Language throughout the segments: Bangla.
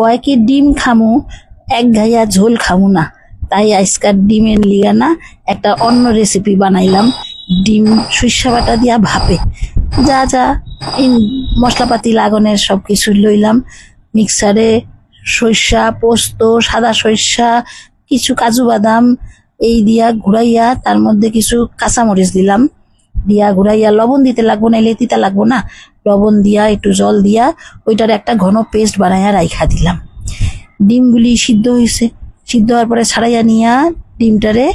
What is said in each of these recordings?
কয় কি ডিম খামু, এক ঘাইয়া ঝোল খামু না। তাই আজকাল ডিমের লিগা না একটা অন্য রেসিপি বানাইলাম, ডিম সরিষা বাটা দিয়া ভাপে। যা যা ইন মশলাপাতি লাগনের সব কিছু লইলাম, মিক্সারে সরিষা, পোস্ত, সাদা সরিষা, কিছু কাজু বাদাম, এই দিয়া ঘুরাইয়া তার মধ্যে কিছু কাঁচামরিচ দিলাম। দিয়া ঘুরাইয়া লবণ দিতে লাগবো না এলে তিতা লাগবো না। লবণ দিয়া, একটু জল দিয়া, ওইটার একটা ঘন পেস্ট বানাইয়া রাইখা দিলাম। ডিমগুলি সিদ্ধ হয়েছে সিদ্ধ হওয়ার পরে ছাড়াইয়া নিয়া ডিমটারে,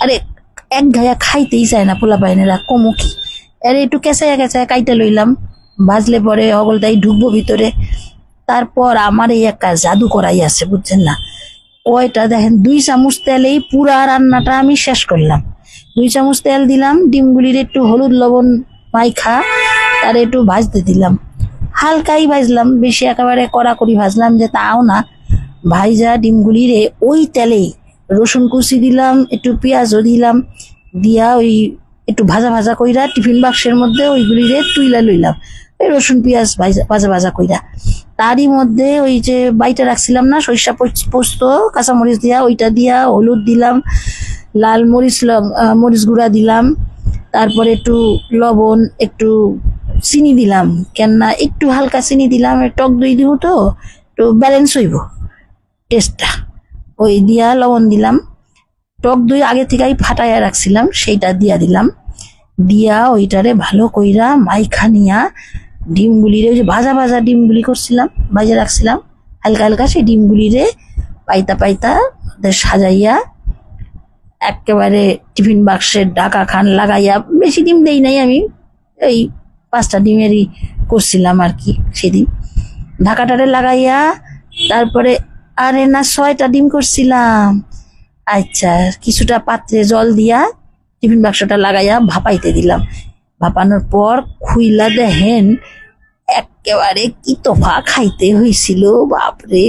আরে, এক ঘায়া খাইতেই চায় না পোলা পাইনেরা, কমু কি? আরে, একটু কেঁচাইয়া কেঁচাইয়া কাইটা লইলাম। ভাজলে পরে অগলটাই ঢুকবো ভিতরে। তারপর আমার এই একটা জাদু করাই আছে, বুঝছেন না? ওইটা দেখেন, দুই চামচ তেলেই পুরা রান্নাটা আমি শেষ করলাম। দুই চামচ তেল দিলাম, ডিমগুলির একটু হলুদ লবণ মাইখা। তার একটু ভাজতে দিলাম। হালকাই ভাজলাম, বেশি একেবারে কড়াকড়ি ভাজলাম যে তাও না। ভাইজা ডিমগুলি রে ওই তেলেই রসুন কুচি দিলাম, একটু পেঁয়াজও দিলাম, দিয়া ওই একটু ভাজা ভাজা কইরা টিফিন বাক্সের মধ্যে ওইগুলি রে তুইলা লইলাম। ওই রসুন, পেঁয়াজ ভাজা ভাজা ভাজা কইরা। তারই মধ্যে ওই যে বাইটা রাখছিলাম না, সরিষা পোস্ত, কাঁচামরিচ দিয়া ওইটা দিয়া হলুদ দিলাম, লাল মরিচ মরিচ গুঁড়া দিলাম। তারপরে একটু লবণ, একটু চিনি দিলাম। কেননা একটু হালকা চিনি দিলাম টক দই দিব তো তো ব্যালেন্স হইব টেস্টটা ওই দিয়া লবণ দিলাম। টক দই আগে থেকেই ফাটাইয়া রাখছিলাম, সেইটা দিয়া দিলাম। দিয়া ওইটারে ভালো কইরা মাইখা নিয়া ডিমগুলিরে, ওই যে ভাজা ভাজা ডিমগুলি করছিলাম, ভাজা রাখছিলাম, হালকা হালকা সেই ডিমগুলিরে পাইতা পাইতা ওদের সাজাইয়া একেবারে টিফিন বাক্সের ডাকা খান লাগাইয়া, বেশি ডিম দেই নাই আমি, এই পাঁচটা ডিমেরই করছিলাম আর কি সেদিন। ঢাকাটারে লাগাইয়া তারপরে আরে না, ছয়টা ডিম করছিলাম। আচ্ছা কিছুটা পাত্রে জল দিয়া টিফিন বাক্সটা লাগাইয়া ভাপাইতে দিলাম। ভাপানোর পর খুইলা দেখেন, একেবারে কি তোফা খাইতে হয়েছিল বাপরে!